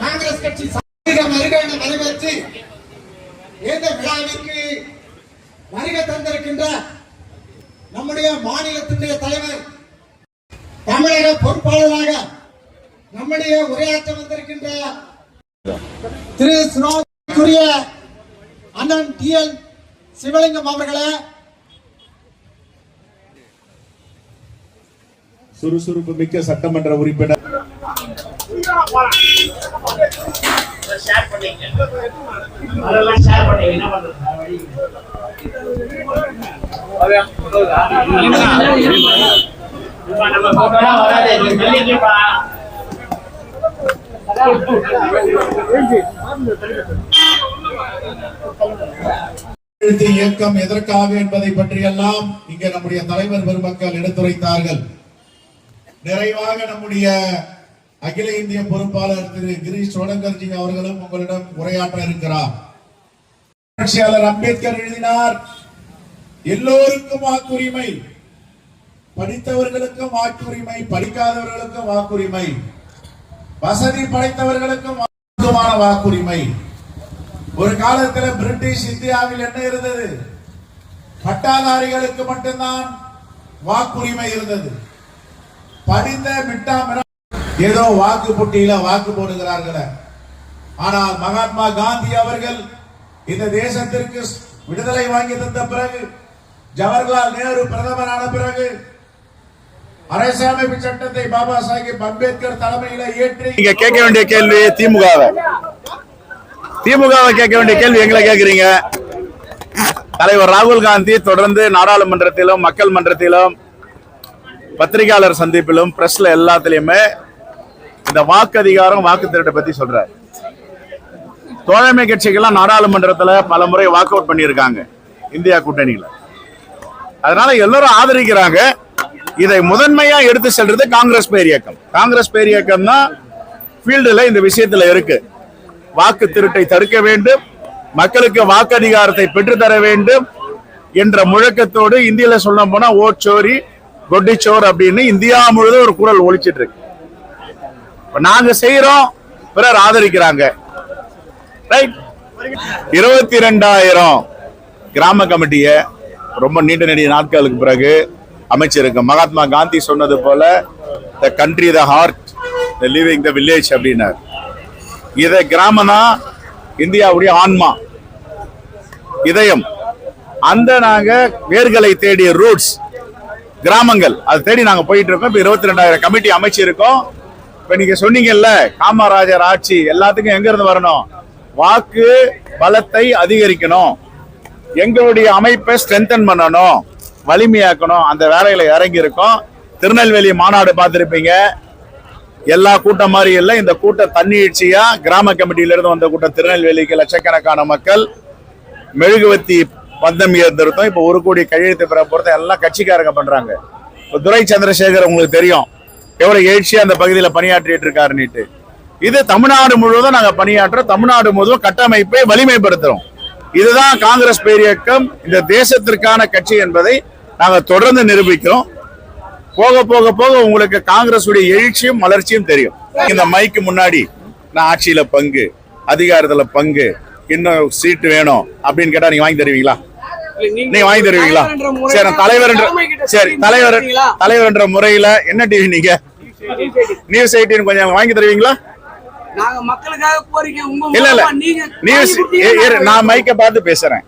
காங்கிரஸ் கட்சி வருகையான வருகை வரவேற்று இந்த விழாவிற்கு வருகை தந்திருக்கின்ற நம்முடைய மாநிலத்தினுடைய தலைவர் தமிழக பொறுப்பாளராக நம்முடைய உரையாற்ற வந்திருக்கின்ற திரு சுனாக்குரிய அண்ணன் டி எல் சிவலிங்கம் அவர்களே சுறுசுறுப்பு மிக்க சட்டமன்ற உறுப்பினர். ஷேர் அதெல்லாம் ஷேர் பண்ணீங்க என்ன இயக்கம் எதற்காக என்பதை பற்றியெல்லாம் இங்கே நம்முடைய தலைவர் பெருமக்கள் எடுத்துரைத்தார்கள். நிறைவாக நம்முடைய அகில இந்திய பொறுப்பாளர் திரு கிரீஷ் சோடங்கர்ஜி அவர்களும் உங்களிடம் உரையாற்ற இருக்கிறார். புரட்சியாளர் அம்பேத்கர் எழுதினார் எல்லோருக்கும் வாக்குரிமை படித்தவர்களுக்கும் வாக்குரிமை படிக்காதவர்களுக்கும் வாக்குரிமை வசதி படைத்தவர்களுக்கும் வாக்குமான வாக்குரிமை. ஒரு காலத்தில் பிரிட்டிஷ் இந்தியாவில் என்ன இருந்தது? பட்டாதாரிகளுக்கு மட்டும்தான் வாக்குரிமை இருந்தது. படித்த மிட்டா ஏதோ வாக்கு புட்டியில வாக்கு போடுகிறார்களே. ஆனால் மகாத்மா காந்தி அவர்கள் இந்த தேசத்திற்கு விடுதலை வாங்கி தந்த பிறகு ஜவஹர்லால் நேரு பிரதமரான பிறகு அரசியலமைப்பு சட்டத்தை பாபா சாஹிப் அம்பேத்கர் தலைமையில ஏற்றி நீங்க கேட்க வேண்டிய கேள்வி திமுகவை. திமுகவை கேட்க வேண்டிய கேள்வி எங்களை கேக்குறீங்க தலைவர் ராகுல் காந்தி தொடர்ந்து நாடாளுமன்றத்திலும் மக்கள் மன்றத்திலும் பத்திரிகையாளர் சந்திப்பிலும் பிரஸ்ல எல்லாத்திலையுமே இந்த வாக்கு அதிகாரம் வாக்கு திருட்டை பத்தி சொல்றாரு. தோழமை கட்சிகள்லாம் நாடாளுமன்றத்துல பல முறை வாக் அவுட் பண்ணியிருக்காங்க இந்தியா கூட்டணியில. அதனால எல்லாரும் ஆதரிக்கிறாங்க. இதை முதன்மையா எடுத்து செல்றது காங்கிரஸ் பேர் இயக்கம். காங்கிரஸ் பேர் இயக்கம் தான் ஃபீல்டுல இந்த விஷயத்துல இருக்கு. வாக்கு திருட்டை தடுக்க வேண்டும். மக்களுக்கு வாக்கு அதிகாரத்தை பெற்றுத்தர வேண்டும் என்ற முழக்கத்தோடு இந்தியில சொல்ல போனா ஓச்சோரி கொட்டிச்சோர் அப்படின்னு இந்தியா முழுவதும் ஒரு குரல் ஒழிச்சிட்டு இருக்கு. நாங்க செய்யறோம் பிறர் ஆதரிக்கிறாங்க. ரைட் இருபத்தி ரெண்டாயிரம் கிராம கமிட்டிய ரொம்ப நீண்ட நெடிய நாட்களுக்கு பிறகு அமைச்சிருக்கு. மகாத்மா காந்தி சொன்னது போல the country the heart the living the village அப்படின்னார். இதை கிராமம் தான் இந்தியாவுடைய ஆன்மா. இதயம். அந்த நாங்க வேர்களை தேடிய ரூட்ஸ் கிராமங்கள். அதை தேடி நாங்க போயிட்டு இருக்கோம். இப்ப இருபத்தி ரெண்டாயிரம் கமிட்டி அமைச்சிருக்கோம். இப்ப நீங்க சொன்னீங்கல்ல காமராஜர் ஆட்சி எல்லாத்துக்கும் எங்க இருந்து வரணும்? வாக்கு பலத்தை அதிகரிக்கணும். எங்களுடைய அமைப்பை ஸ்ட்ரென்தன் பண்ணணும். வலிமையாக்கணும். அந்த வேலையில இறங்கி இருக்கோம் திருநெல்வேலி மாநாடு பார்த்துருப்பீங்க. எல்லா கூட்டம் மாதிரி இல்லை. இந்த கூட்டம் தன்னிழ்ச்சியா கிராம கமிட்டியில இருந்து வந்த கூட்டம் திருநெல்வேலிக்கு லட்சக்கணக்கான மக்கள். மெழுகுவத்தி பந்தம் ஏற்படுத்தும் இப்ப ஒரு கோடி கையெழுத்து பெற பொறுத்த எல்லாம் கட்சிக்காரங்க பண்றாங்க. துரை சந்திரசேகர் உங்களுக்கு தெரியும். எவ்வளவு எழுச்சியா அந்த பகுதியில பணியாற்றிட்டு இருக்காருன்னுட்டு. இது தமிழ்நாடு முழுவதும் நாங்க பணியாற்றுறோம் தமிழ்நாடு முழுவதும் கட்டமைப்பை வலிமைப்படுத்துறோம். இதுதான் காங்கிரஸ் பேரியக்கம். இந்த தேசத்திற்கான கட்சி என்பதை நாங்க தொடர்ந்து நிரூபிக்கிறோம். போக போக போக உங்களுக்கு காங்கிரஸ் உடைய எழுச்சியும் வளர்ச்சியும் தெரியும். இந்த மைக்கு முன்னாடி நான் ஆட்சியில பங்கு அதிகாரத்துல பங்கு இன்னும் சீட்டு வேணும் அப்படின்னு கேட்டா நீங்க வாங்கி தருவீங்களா? நீங்க வாங்கி தருவீங்களா? சரி தலைவர் என்ற சரி தலைவர் தலைவர் என்ற முறையில என்ன டிவி நீங்க? நியூஸ் எயிட்டின் கொஞ்சம் வாங்கி தருவீங்களா? நாங்க மக்களுக்காக கோரிக்கை உங்க இல்ல இல்ல. நியூஸ் நான் மைக்க பார்த்து பேசுறேன்.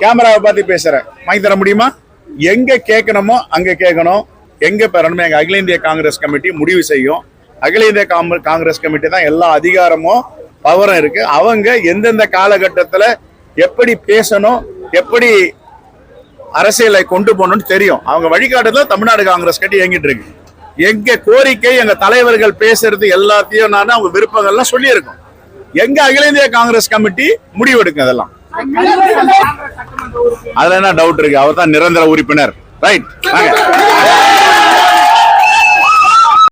கேமராவை பார்த்து பேசுறேன். வாங்கி தர முடியுமா? எங்க கேட்கணுமோ அங்க கேட்கணும். எங்க பெறணுமோ எங்க அகில இந்திய காங்கிரஸ் கமிட்டி முடிவு செய்யும். அகில இந்திய காங்கிரஸ் கமிட்டி தான் எல்லா அதிகாரமும் பவரும் இருக்கு. அவங்க எந்தெந்த காலகட்டத்துல எப்படி பேசணும் எப்படி அரசியலை கொண்டு போகணும்னு தெரியும். அவங்க வழிகாட்டுதல தமிழ்நாடு காங்கிரஸ் கட்டி இயங்கிட்டு இருக்கு. எங்க கோரிக்கை எங்க தலைவர்கள் பேசுறது எல்லாத்தையும் நான் அவங்க விருப்பங்கள்லாம் சொல்லியிருக்கோம். எங்க அகில இந்திய காங்கிரஸ் கமிட்டி முடிவெடுக்கும் அதெல்லாம். அதுல என்ன டவுட் இருக்கு? அவர் தான் நிரந்தர உறுப்பினர். ரைட்